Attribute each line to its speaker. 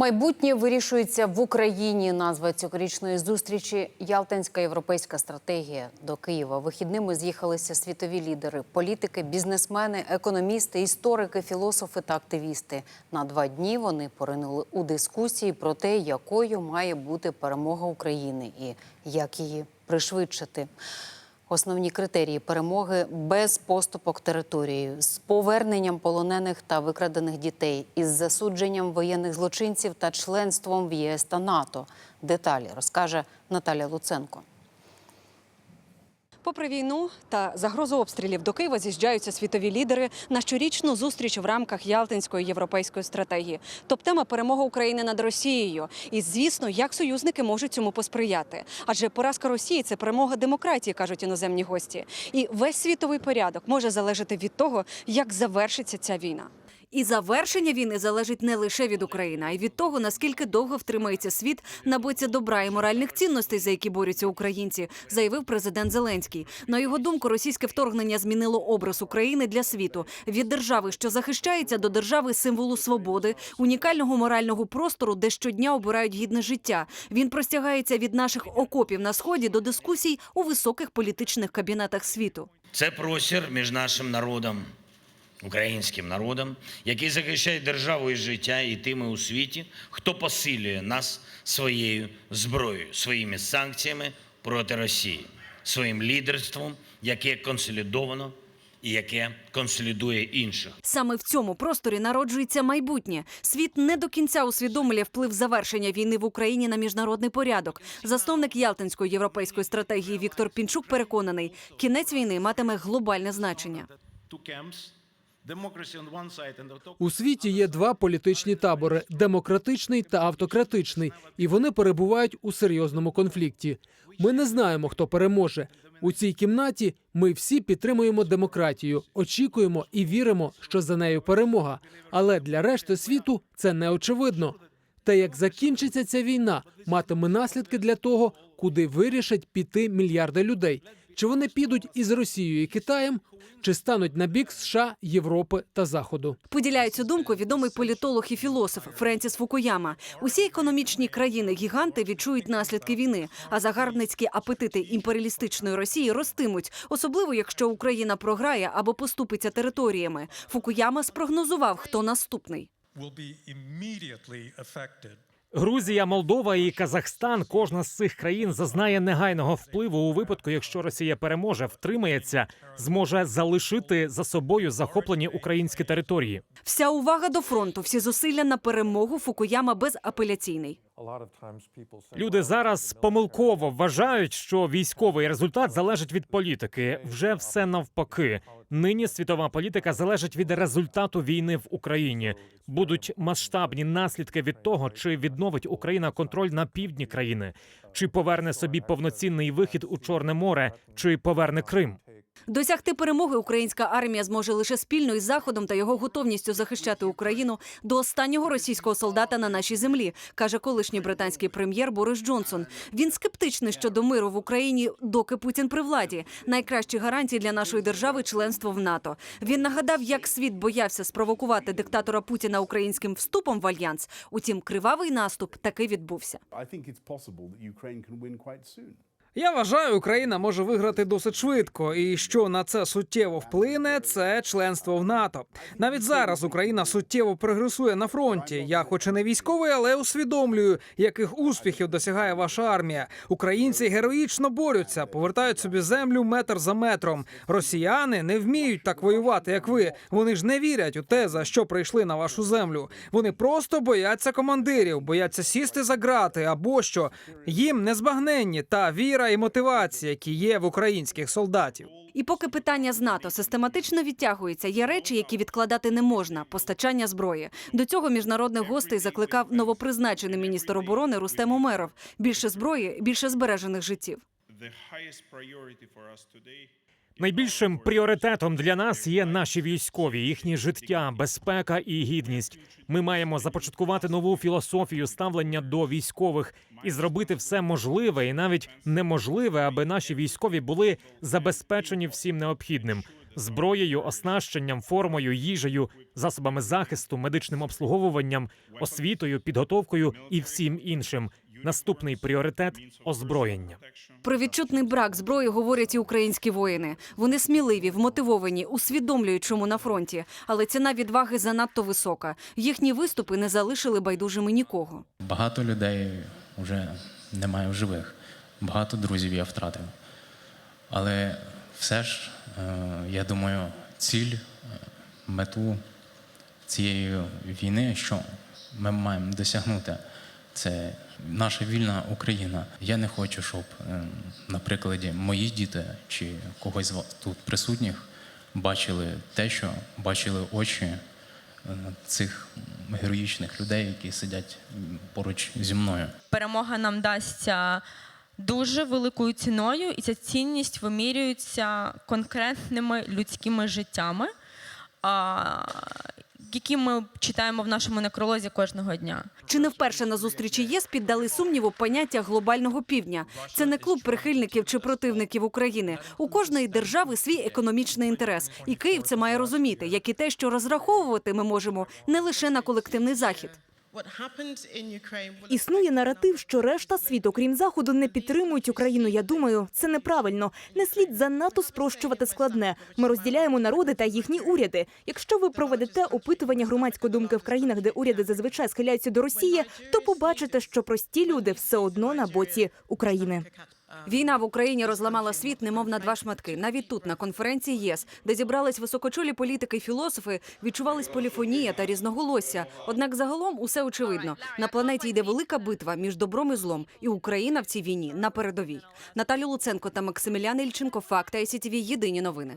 Speaker 1: Майбутнє вирішується в Україні. Назва цьогорічної зустрічі Ялтинська європейська стратегія до Києва. Вихідними з'їхалися світові лідери, політики, бізнесмени, економісти, історики, філософи та активісти. На два дні вони поринули у дискусії про те, якою має бути перемога України і як її пришвидшити. Основні критерії перемоги без поступок територією, з поверненням полонених та викрадених дітей, із засудженням воєнних злочинців та членством в ЄС та НАТО. Деталі розкаже Наталя Луценко.
Speaker 2: Попри війну та загрозу обстрілів до Києва з'їжджаються світові лідери на щорічну зустріч в рамках Ялтинської європейської стратегії. Топ-тема перемога України над Росією. І звісно, як союзники можуть цьому посприяти. Адже поразка Росії це перемога демократії, кажуть іноземні гості. І весь світовий порядок може залежати від того, як завершиться ця війна. І завершення війни залежить не лише від України, а й від того, наскільки довго втримається світ на боці добра і моральних цінностей, за які борються українці, заявив президент Зеленський. На його думку, російське вторгнення змінило образ України для світу від держави, що захищається, до держави символу свободи, унікального морального простору, де щодня обирають гідне життя. Він простягається від наших окопів на сході до дискусій у високих політичних кабінетах світу.
Speaker 3: Це простір між нашим народом, українським народом, який захищає державу і життя, і тими у світі, хто посилює нас своєю зброєю, своїми санкціями проти Росії, своїм лідерством, яке консолідовано і яке консолідує інших.
Speaker 2: Саме в цьому просторі народжується майбутнє. Світ не до кінця усвідомлює вплив завершення війни в Україні на міжнародний порядок. Засновник Ялтинської європейської стратегії Віктор Пінчук переконаний, кінець війни матиме глобальне значення.
Speaker 4: У світі є два політичні табори: демократичний та автократичний, і вони перебувають у серйозному конфлікті. Ми не знаємо, хто переможе. У цій кімнаті ми всі підтримуємо демократію, очікуємо і віримо, що за нею перемога. Але для решти світу це не очевидно. Та як закінчиться ця війна, матиме наслідки для того, куди вирішать піти мільярди людей. Чи вони підуть із Росією і Китаєм, чи стануть на бік США, Європи та Заходу?
Speaker 2: Поділяє цю думку відомий політолог і філософ Френсіс Фукуяма. Усі економічні країни-гіганти відчують наслідки війни, а загарбницькі апетити імперіалістичної Росії ростимуть, особливо якщо Україна програє або поступиться територіями. Фукуяма спрогнозував, хто наступний.
Speaker 5: Грузія, Молдова і Казахстан. Кожна з цих країн зазнає негайного впливу у випадку, якщо Росія переможе, втримається, зможе залишити за собою захоплені українські території.
Speaker 2: Вся увага до фронту, всі зусилля на перемогу Фукуяма безапеляційний.
Speaker 5: Люди зараз помилково вважають, що військовий результат залежить від політики. Вже все навпаки. Нині світова політика залежить від результату війни в Україні. Будуть масштабні наслідки від того, чи відновить Україна контроль на півдні країни, чи поверне собі повноцінний вихід у Чорне море, чи поверне Крим.
Speaker 2: Досягти перемоги українська армія зможе лише спільно із заходом та його готовністю захищати Україну до останнього російського солдата на нашій землі, каже колишній британський прем'єр Борис Джонсон. Він скептичний щодо миру в Україні, доки Путін при владі. Найкращі гарантії для нашої держави членство в НАТО. Він нагадав, як світ боявся спровокувати диктатора Путіна українським вступом в альянс. Утім, кривавий наступ таки відбувся.
Speaker 4: Я вважаю, Україна може виграти досить швидко, і що на це суттєво вплине, це членство в НАТО. Навіть зараз Україна суттєво прогресує на фронті. Я, хоч і не військовий, але усвідомлюю, яких успіхів досягає ваша армія. Українці героїчно борються, повертають собі землю метр за метром. Росіяни не вміють так воювати, як ви. Вони ж не вірять у те, за що прийшли на вашу землю. Вони просто бояться командирів, бояться сісти за грати або що їм незбагненні та віра і мотивація, які є в українських солдатів.
Speaker 2: І поки питання з НАТО систематично відтягується, є речі, які відкладати не можна постачання зброї. До цього міжнародних гостей закликав новопризначений міністр оборони Рустем Умеров. Більше зброї, більше збережених життів.
Speaker 5: Найбільшим пріоритетом для нас є наші військові, їхнє життя, безпека і гідність. Ми маємо започаткувати нову філософію ставлення до військових і зробити все можливе і навіть неможливе, аби наші військові були забезпечені всім необхідним. зброєю, оснащенням, формою, їжею, засобами захисту, медичним обслуговуванням, освітою, підготовкою і всім іншим. Наступний пріоритет озброєння.
Speaker 2: Про відчутний брак зброї говорять і українські воїни. Вони сміливі, вмотивовані, усвідомлюють, чому на фронті. Але ціна відваги занадто висока. Їхні виступи не залишили байдужими нікого.
Speaker 6: Багато людей вже немає в живих, багато друзів я втратив. Але все ж, е, я думаю, ціль, е, мету цієї війни, що ми маємо досягнути, це наша вільна Україна. Я не хочу, щоб, е, на прикладі, мої діти чи когось з вас тут присутніх бачили те, що бачили очі е, цих героїчних людей, які сидять поруч зі мною.
Speaker 7: перемога нам дасться дуже великою ціною, і ця цінність вимірюється конкретними людськими життями, а, які ми читаємо в нашому некролозі кожного дня.
Speaker 2: Чи не вперше на зустрічі ЄС піддали сумніву поняття глобального півдня? Це не клуб прихильників чи противників України. У кожної держави свій економічний інтерес, і Київ це має розуміти, як і те, що розраховувати ми можемо не лише на колективний захід.
Speaker 8: Існує наратив, що решта світу, крім заходу, не підтримують Україну. Я думаю, це неправильно. Не слід занадто спрощувати складне. Ми розділяємо народи та їхні уряди. Якщо ви проведете опитування громадської думки в країнах, де уряди зазвичай схиляються до Росії, то побачите, що прості люди все одно на боці України.
Speaker 2: Війна в Україні розламала світ, немов на два шматки. Навіть тут, на конференції ЄС, де зібрались високочолі політики і філософи, відчувались поліфонія та різноголосся. Однак загалом усе очевидно. На планеті йде велика битва між добром і злом, і Україна в цій війні на передовій. Наталія Луценко та Максимілян Ільченко. Факт ICTV. Єдині новини.